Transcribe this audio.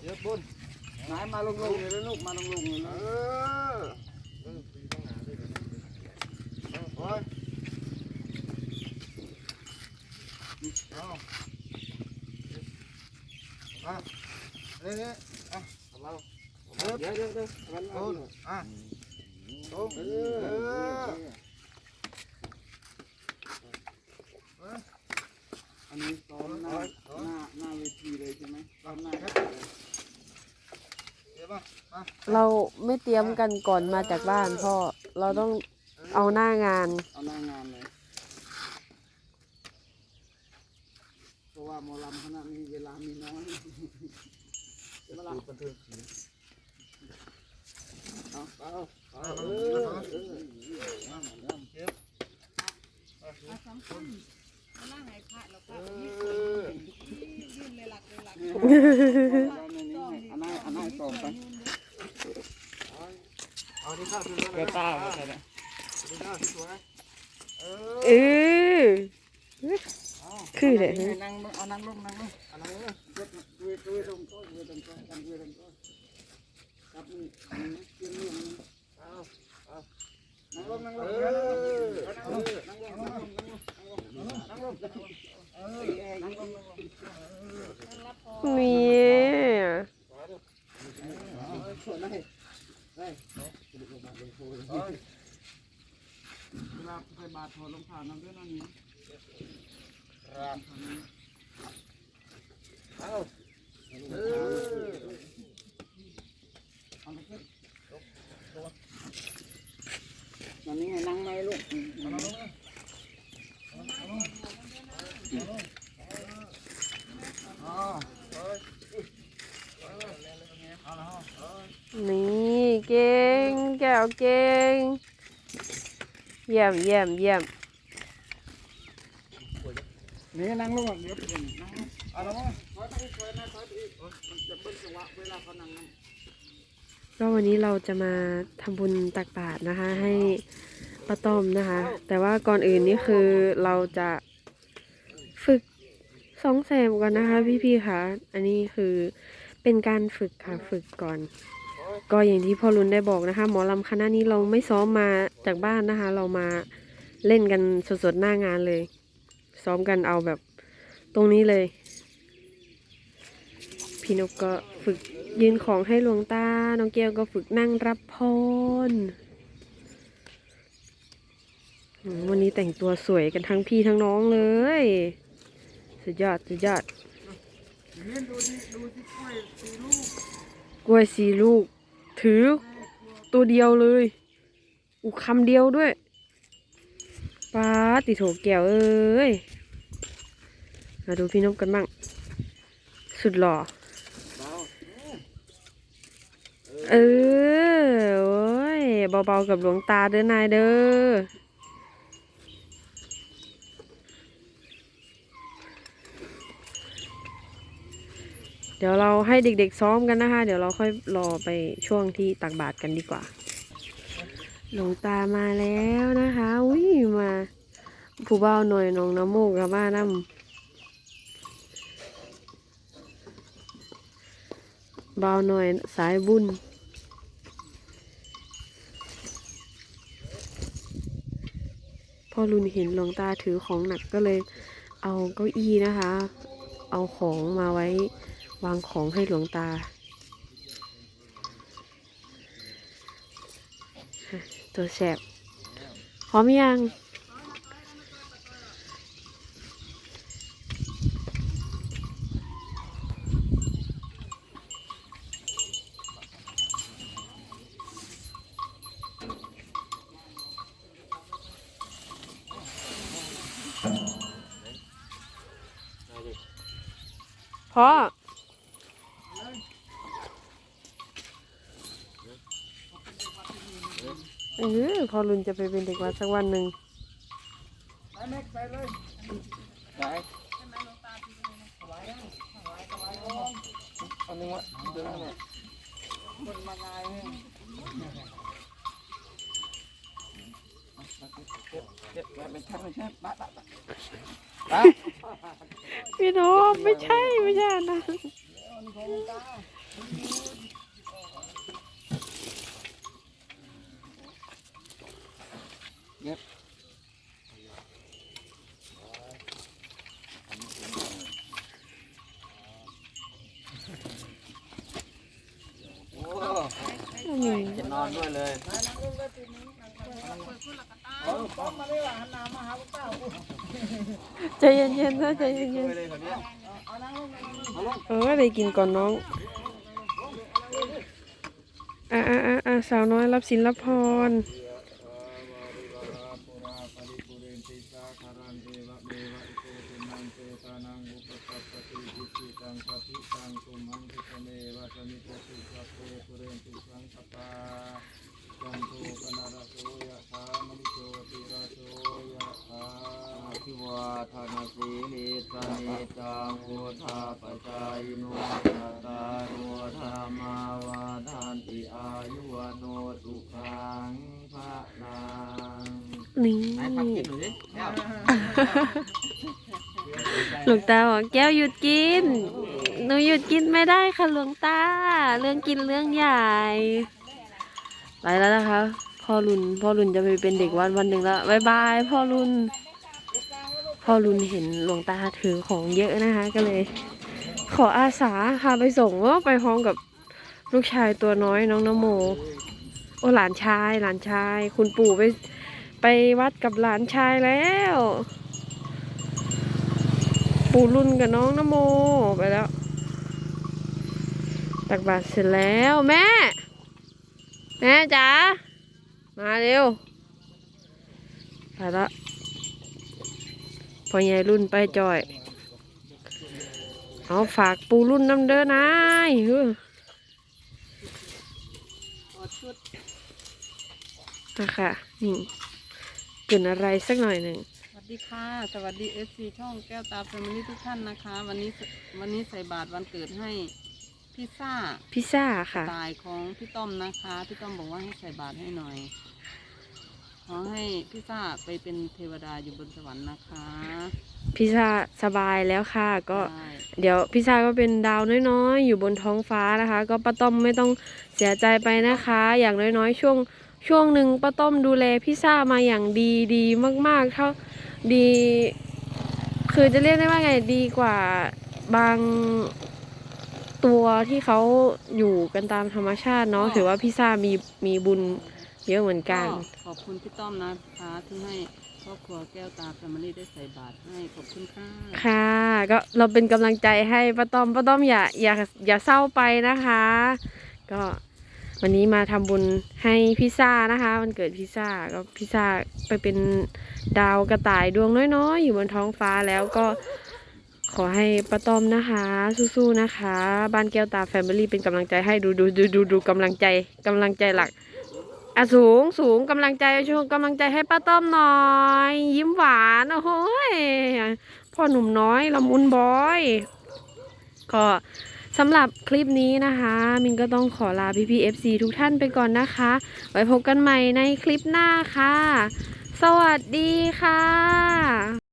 เดี๋ยวบุญนายมาลงลงเลยนะลูกมาลงลงเลยนะเออโอ้ยเอาอะนี่นี่อะเราเดี๋ยวเดี๋ยวเดี๋ยวมันเอ้นี้อะโอ้เอออออันนี้ซ้อมหน้าหน้าหน้าเวทีเลยใช่ไหมซ้อมหน้า เดี๋ยวมามาเราไม่เตรียมกันก่อนมาจากบ้านพ่อ เราต้องเอาหน้างาน เอาหน้างานเลย เพราะว่าหมอลำคณะมีเวลามีน้อยเดี๋ยวมาละบันเทิงศิลป์เอาเอาเอาเอาเอเอาอเอาเออเอาเจ็บเอาสำคัญมานั่งให้พระแล้วก็เอมีอยื่นเลยหลักเลยหลัก เออคือเลยนั่งเอานั่งลงนั่งลงเอานั่งลงเวทเวทลงก้ยเวทลงก้กันเวทลงก้อยกับนี่เกี่ยวนี่เอาเอานั่งลงนั่งลงนั่งลงนั่งลง มันนี่ไงนั่งไหมลูกนี่เก่งแก้วเก่งเยี่ยมเยี่ยมเยี่ยม นี่นั่งลงเดี๋ยวเป็นนั่งลงเอาละมั้งถอยไปอีกถอยนะถอยไปอีกมันจะเบิ้ลจังหวะเวลาเขานั่งนั่งก็วันนี้เราจะมาทำบุญตักบาตรนะคะ ให้ป้าต้อมนะคะ แต่ว่าก่อนอื่นนี่คือเราจะฝึกสองแสมก่อนนะคะ พี่ๆค่ะอันนี้คือเป็นการฝึกค่ะฝึกก่อน ก็อย่างที่พ่อรุนได้บอกนะคะ หมอลำคณะนี้เราไม่ซ้อมมาจากบ้านนะคะ เรามาเล่นกันสดๆหน้างานเลย ซ้อมกันเอาแบบตรงนี้เลย พี่นกก็ฝึกยืนของให้หลวงตา น้องเกียวก็ฝึกนั่งรับพรวันนี้แต่งตัวสวยกันทั้งพี่ทั้งน้องเลย สุดยอด สุดยอดยืนดูดิดูที่กล้วยสีลูกกล้วยสีลูก ถือตัวเดียวเลย อุคำเดียวด้วย ป้าติโถแก้วเอ้ย มาดูพี่นกกันบ้าง สุดหล่อเบาเออ โอ้ย เบาๆกับหลวงตาเด้อนายเด้อ เดี๋ยวเราให้เด็กๆซ้อมกันนะคะ เดี๋ยวเราค่อยรอไปช่วงที่ตักบาตรกันดีกว่าหลวงตามาแล้วนะคะ อุ้ยมา ผู้เบาหน่อยน้องน้ำมูกกับบ้านน้ำเบาหน่อยสายบุญพ่อรุนเห็นหลวงตาถือของหนักก็เลยเอาเก้าอี้นะคะ เอาของมาไว้วางของให้หลวงตาตัวแสบพร้อมยัง พ่อเออพอรุนจะไปเป็นเด็กวัดสักวันหนึ่งไปแม็กไปเลยไปเอาหนึ่งวะเดี๋ยวนะคนมาไงเนี่ยเจ็บ ไม่ใช่ไม่ใช่บ้าบ้าบ้าพี่โนมไม่ใช่ไม่ใช่นะโอ้นี่จะนอนด้วยเลย ใจเย็นๆนะใจเย็นๆเออได้กินก่อนน้องอ่าอ่าอ่าสาวน้อยรับสินรับพร จันโทปนารโสยะถามณิโชติระโสยะถาทิวาทานสีลิสานิจังพุทธาปจายโนตารุธรรมาวาทานติอายุวโนสุขังพระนางนี่หลวงตาบอกแก้วหยุดกิน หนูหยุดกินไม่ได้ค่ะหลวงตา เรื่องกินเรื่องใหญ่ ไปแล้วนะคะ พ่อรุนพ่อรุนจะไปเป็นเด็กวันวันหนึ่งแล้วบายบายพ่อรุนพ่อรุนเห็นหลวงตาถือของเยอะนะคะ ก็เลย ขออาสาพาไปส่งว่าไปพร้อมกับลูกชายตัวน้อยน้องนโม โอ้หลานชายหลานชาย คุณปู่ไปไปวัดกับหลานชายแล้ว ปู่รุ่นกับน้องนโมไปแล้ว ตักบาตรเสร็จแล้วแม่ แม่จ๋ามาเร็วไปละพอใหญ่รุ่นไปจอย เอาฝากปูรุ่นน้ำเด้อนายอขอชุดนะคะนี่เกินอะไรสักหน่อยหนึ่งสวัสดีค่ะ สวัสดีเอฟซีช่องแก้วตาแฟมิลี่ทุกท่านนะคะ วันนี้วันนี้ใส่บาตรวันเกิดให้ พิซซ่าพิซซ่าสค่ะไตล์ของพี่ต้อมนะคะ พี่ต้อมบอกว่าให้ใส่บาตรให้หน่อย ขอให้พิซซ่าไปเป็นเทวดาอยู่บนสวรรค์นะคะพิซซ่าสบายแล้วค่ะ ก็ใช่เดี๋ยวพิซซ่าก็เป็นดาวน้อยๆ อยู่บนท้องฟ้านะคะ ก็ป้าต้อมไม่ต้องเสียใจไปนะคะ อย่างน้อยๆ ช่วงช่วงหนึ่งป้าต้อมดูแลพิซซ่ามาอย่างดีดีมากๆเท่าดี คือจะเรียกได้ว่าไงดีกว่าบาง ตัวที่เขาอยู่กันตามธรรมชาติเนาะถือว่าพิซซ่ามีมีบุญเยอะเหมือนกัน ขอบคุณพี่ต้อมนะคะที่ให้ครอบครัวแก้วตาแฟมิลี่ได้ใส่บาตรให้ขอบคุณค่ะค่ะก็เราเป็นกำลังใจให้ป้าต้อมป้าต้อมอย่าอย่าอย่าเศร้าไปนะคะ ก็วันนี้มาทำบุญให้พิซซ่านะคะวันเกิดพิซซ่าก็พิซซ่าไปเป็นดาวกระต่ายดวงน้อยๆ อยู่บนท้องฟ้าแล้วก็ ขอให้ป้าต้อมนะคะ สู้ๆนะคะ บ้านแก้วตาแฟมิลี่เป็นกำลังใจให้ดูดูดูดูดูกำลังใจกำลังใจหลักอะสูงสูงกำลังใจช่วงกำลังใจให้ป้าต้อมหน่อย ยิ้มหวานโอ้โหยพ่อหนุ่มน้อยละมุนบอย ก็สำหรับคลิปนี้นะคะ มินก็ต้องขอลาพี่พีเอฟซีทุกท่านไปก่อนนะคะ ไว้พบกันใหม่ในคลิปหน้าค่ะ สวัสดีค่ะ